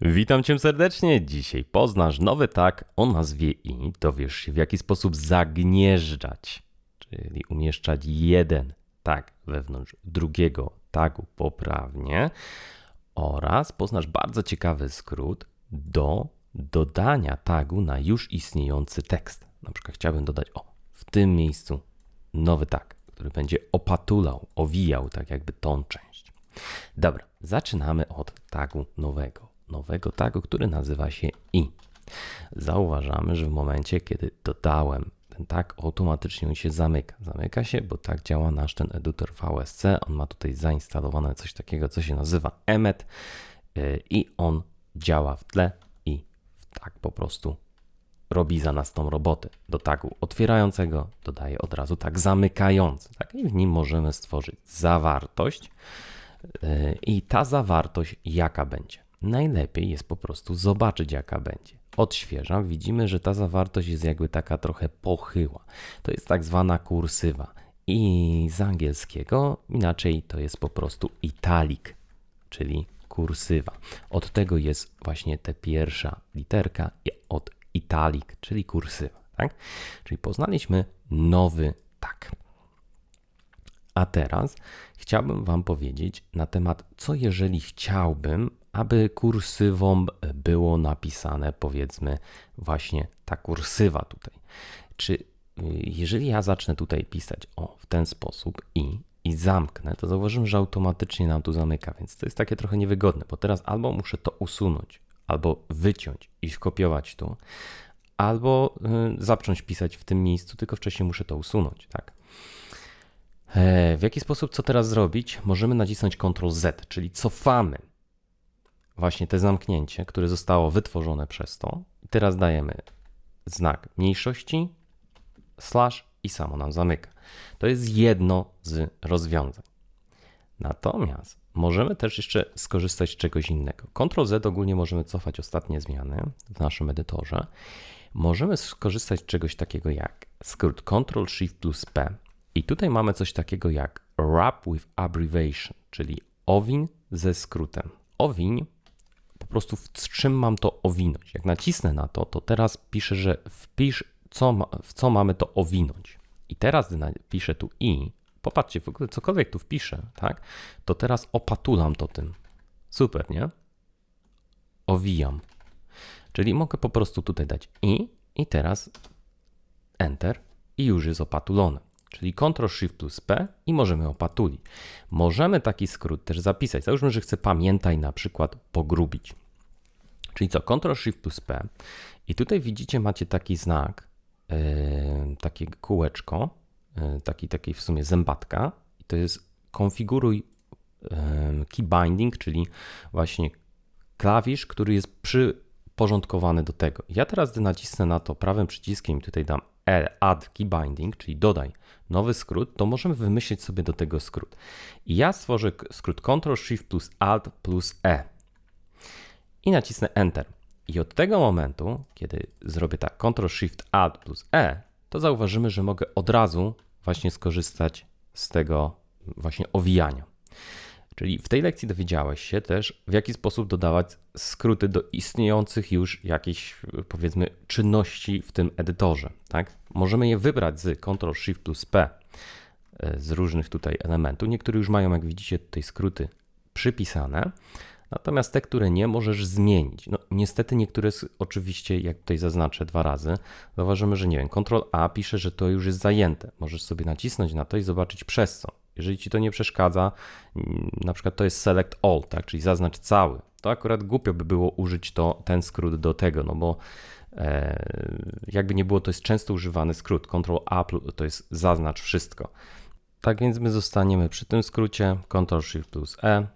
Witam cię serdecznie. Dzisiaj poznasz nowy tag o nazwie i dowiesz się w jaki sposób zagnieżdżać, czyli umieszczać jeden tag wewnątrz drugiego tagu poprawnie oraz poznasz bardzo ciekawy skrót do dodania tagu na już istniejący tekst. Na przykład chciałbym dodać o w tym miejscu nowy tag, który będzie opatulał, owijał tak jakby tą część. Dobra, zaczynamy od tagu nowego. Nowego tagu, który nazywa się i. Zauważamy, że w momencie, kiedy dodałem ten tag, automatycznie on się zamyka. Zamyka się, bo tak działa nasz ten edytor VSC. On ma tutaj zainstalowane coś takiego, co się nazywa Emmet yy, i on działa w tle i tak po prostu robi za nas tą robotę. Do tagu otwierającego dodaję od razu tak zamykający. Tak? I w nim możemy stworzyć zawartość. Yy, I ta zawartość jaka będzie? Najlepiej jest po prostu zobaczyć, jaka będzie. Odświeżam, widzimy, że ta zawartość jest jakby taka trochę pochyła. To jest tak zwana kursywa. I z angielskiego inaczej to jest po prostu italic, czyli kursywa. Od tego jest właśnie ta pierwsza literka od italic, czyli kursywa. Tak? Czyli poznaliśmy nowy tak. A teraz chciałbym Wam powiedzieć na temat, co jeżeli chciałbym, aby kursywą było napisane, powiedzmy, właśnie ta kursywa tutaj. Czy y, jeżeli ja zacznę tutaj pisać o w ten sposób i i zamknę, to zauważymy, że automatycznie nam tu zamyka, więc to jest takie trochę niewygodne, bo teraz albo muszę to usunąć, albo wyciąć i skopiować tu, albo y, zacząć pisać w tym miejscu, tylko wcześniej muszę to usunąć, tak? E, w jaki sposób co teraz zrobić? Możemy nacisnąć Ctrl Z, czyli cofamy właśnie te zamknięcie, które zostało wytworzone przez to. Teraz dajemy znak mniejszości, slash i samo nam zamyka. To jest jedno z rozwiązań. Natomiast możemy też jeszcze skorzystać z czegoś innego. Ctrl Z ogólnie możemy cofać ostatnie zmiany w naszym edytorze. Możemy skorzystać z czegoś takiego jak skrót Ctrl Shift plus P. I tutaj mamy coś takiego jak Wrap with Abbreviation, czyli owin ze skrótem. Owin po prostu w czym mam to owinąć. Jak nacisnę na to, to teraz piszę, że wpisz, co ma, w co mamy to owinąć. I teraz, gdy napiszę tu i, popatrzcie, w ogóle cokolwiek tu wpiszę, tak, to teraz opatulam to tym. Super, nie? Owijam. Czyli mogę po prostu tutaj dać i, i teraz Enter i już jest opatulone czyli Ctrl Shift plus P i możemy opatulić. Możemy taki skrót też zapisać. Załóżmy, że chcę pamiętaj na przykład pogrubić. Czyli co? Ctrl Shift plus P i tutaj widzicie macie taki znak, yy, takie kółeczko, yy, taki, taki w sumie zębatka i to jest konfiguruj yy, key binding, czyli właśnie klawisz, który jest przyporządkowany do tego. Ja teraz gdy nacisnę na to prawym przyciskiem tutaj dam E, add key binding, czyli dodaj nowy skrót, to możemy wymyślić sobie do tego skrót. I ja stworzę skrót Ctrl Shift plus Alt plus E i nacisnę Enter. I od tego momentu, kiedy zrobię tak Ctrl Shift Alt plus E, to zauważymy, że mogę od razu właśnie skorzystać z tego właśnie owijania. Czyli w tej lekcji dowiedziałeś się też, w jaki sposób dodawać skróty do istniejących już jakichś, powiedzmy, czynności w tym edytorze. Tak? Możemy je wybrać z Ctrl Shift plus P e, z różnych tutaj elementów. Niektóre już mają, jak widzicie, tutaj skróty przypisane. Natomiast te, które nie, możesz zmienić. No, niestety niektóre oczywiście, jak tutaj zaznaczę dwa razy, zauważymy, że nie wiem, Ctrl A pisze, że to już jest zajęte. Możesz sobie nacisnąć na to i zobaczyć przez co. Jeżeli ci to nie przeszkadza, mm, na przykład to jest select all, tak, czyli zaznacz cały, to akurat głupio by było użyć to, ten skrót do tego, no bo e, jakby nie było, to jest często używany skrót. Ctrl A to jest zaznacz wszystko. Tak więc my zostaniemy przy tym skrócie Ctrl Shift plus E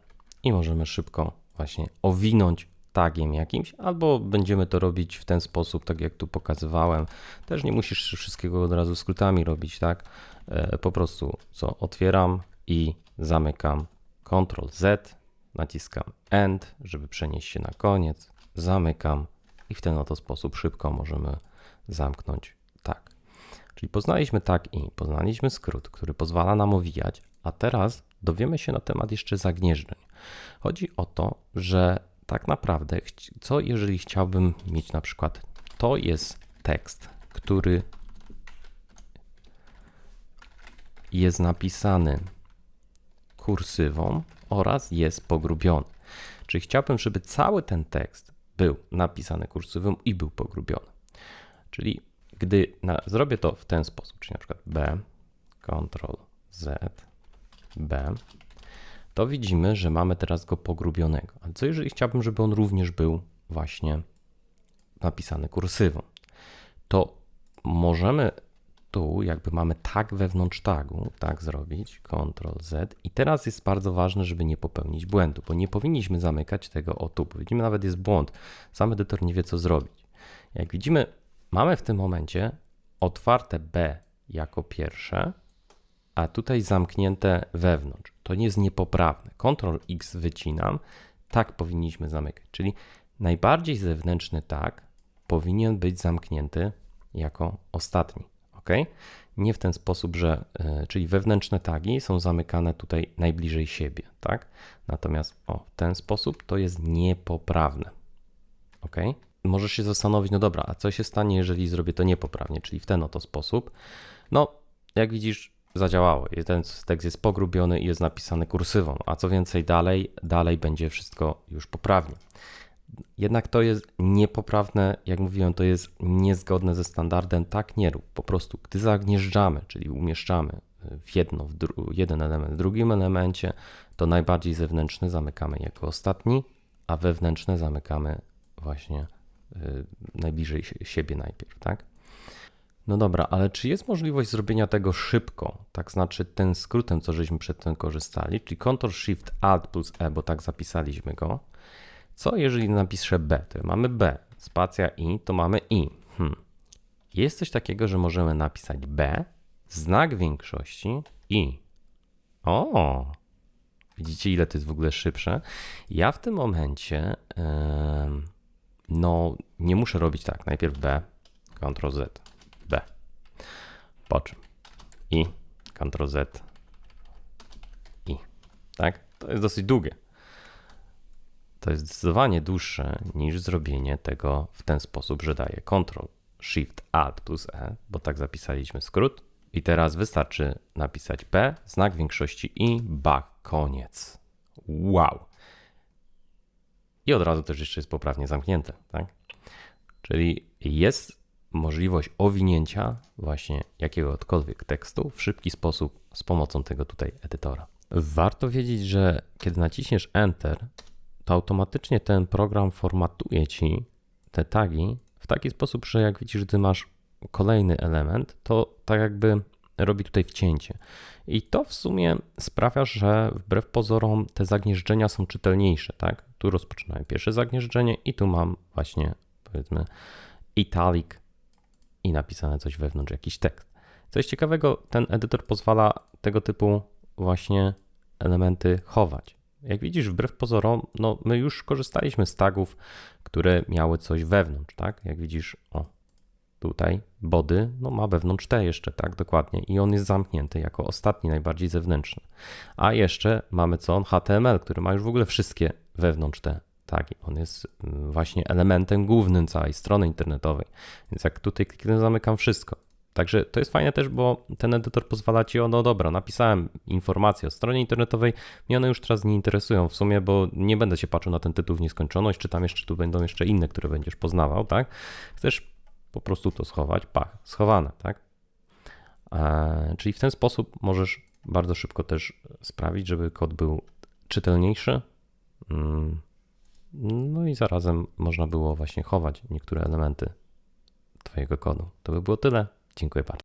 i możemy szybko właśnie owinąć tagiem jakimś, albo będziemy to robić w ten sposób, tak jak tu pokazywałem. Też nie musisz wszystkiego od razu skrótami robić, tak? E, po prostu co otwieram i zamykam Ctrl Z, naciskam End, żeby przenieść się na koniec, zamykam i w ten oto sposób szybko możemy zamknąć tak. Czyli poznaliśmy tak i poznaliśmy skrót, który pozwala nam owijać, a teraz dowiemy się na temat jeszcze zagnieżdżeń. Chodzi o to, że tak naprawdę, co jeżeli chciałbym mieć na przykład, to jest tekst, który jest napisany kursywą oraz jest pogrubiony. Czyli chciałbym, żeby cały ten tekst był napisany kursywą i był pogrubiony. Czyli gdy na, zrobię to w ten sposób, czyli na przykład B, Ctrl Z, B, to widzimy, że mamy teraz go pogrubionego. Ale co jeżeli chciałbym, żeby on również był właśnie napisany kursywą? To możemy tu, jakby mamy tag wewnątrz tagu, tak zrobić, Ctrl Z. I teraz jest bardzo ważne, żeby nie popełnić błędu, bo nie powinniśmy zamykać tego o tu. Widzimy, nawet jest błąd. Sam edytor nie wie, co zrobić. Jak widzimy, mamy w tym momencie otwarte B jako pierwsze, a tutaj zamknięte wewnątrz. To nie jest niepoprawne. Ctrl X wycinam, tak powinniśmy zamykać. Czyli najbardziej zewnętrzny tag powinien być zamknięty jako ostatni. ok? Nie w ten sposób, że, y, czyli wewnętrzne tagi są zamykane tutaj najbliżej siebie, tak? Natomiast o, w ten sposób to jest niepoprawne. ok? Możesz się zastanowić, no dobra, a co się stanie, jeżeli zrobię to niepoprawnie, czyli w ten oto sposób? No, jak widzisz, zadziałało. Ten tekst jest pogrubiony i jest napisany kursywą, a co więcej dalej, dalej będzie wszystko już poprawnie. Jednak to jest niepoprawne, jak mówiłem, to jest niezgodne ze standardem. Tak nie rób. Po prostu, gdy zagnieżdżamy, czyli umieszczamy w jedno, w jeden element w drugim elemencie, to najbardziej zewnętrzny zamykamy jako ostatni, a wewnętrzne zamykamy właśnie y, najbliżej sie- siebie najpierw, tak? No dobra, ale czy jest możliwość zrobienia tego szybko? Tak znaczy ten skrótem, co żeśmy przedtem korzystali, czyli Ctrl Shift Alt plus E, bo tak zapisaliśmy go. Co jeżeli napiszę B? To mamy B, spacja I, to mamy I. Hmm. Jest coś takiego, że możemy napisać B, znak większości I. O! Widzicie, ile to jest w ogóle szybsze? Ja w tym momencie, em, no, nie muszę robić tak. Najpierw B, Ctrl Z, B. Po czym? I, Ctrl Z, I. Tak? To jest dosyć długie. To jest zdecydowanie dłuższe niż zrobienie tego w ten sposób, że daję Ctrl, Shift, Alt plus E, bo tak zapisaliśmy skrót. I teraz wystarczy napisać P, znak większości i bak, koniec. Wow. I od razu też jeszcze jest poprawnie zamknięte, tak? Czyli jest możliwość owinięcia właśnie jakiegokolwiek tekstu w szybki sposób z pomocą tego tutaj edytora. Warto wiedzieć, że kiedy naciśniesz Enter, to automatycznie ten program formatuje ci te tagi w taki sposób, że jak widzisz, gdy masz kolejny element, to tak jakby robi tutaj wcięcie. I to w sumie sprawia, że wbrew pozorom te zagnieżdżenia są czytelniejsze, tak? Tu rozpoczynałem pierwsze zagnieżdżenie i tu mam właśnie powiedzmy italic i napisane coś wewnątrz, jakiś tekst. Coś ciekawego, ten edytor pozwala tego typu właśnie elementy chować. Jak widzisz, wbrew pozorom, no my już korzystaliśmy z tagów, które miały coś wewnątrz, tak? Jak widzisz, o, tutaj body, no ma wewnątrz te jeszcze, tak, dokładnie. I on jest zamknięty jako ostatni, najbardziej zewnętrzny. A jeszcze mamy co? HTML, który ma już w ogóle wszystkie wewnątrz te tagi. On jest mm, właśnie elementem głównym całej strony internetowej. Więc jak tutaj kliknę, zamykam wszystko. Także to jest fajne też, bo ten edytor pozwala ci o, no dobra, napisałem informacje o stronie internetowej, mnie one już teraz nie interesują w sumie, bo nie będę się patrzył na ten tytuł w nieskończoność, czy tam jeszcze tu będą jeszcze inne, które będziesz poznawał, tak? Chcesz po prostu to schować, pach, schowane, tak? Eee, czyli w ten sposób możesz bardzo szybko też sprawić, żeby kod był czytelniejszy, mm, no i zarazem można było właśnie chować niektóre elementy Twojego kodu. To by było tyle. Dziękuję bardzo.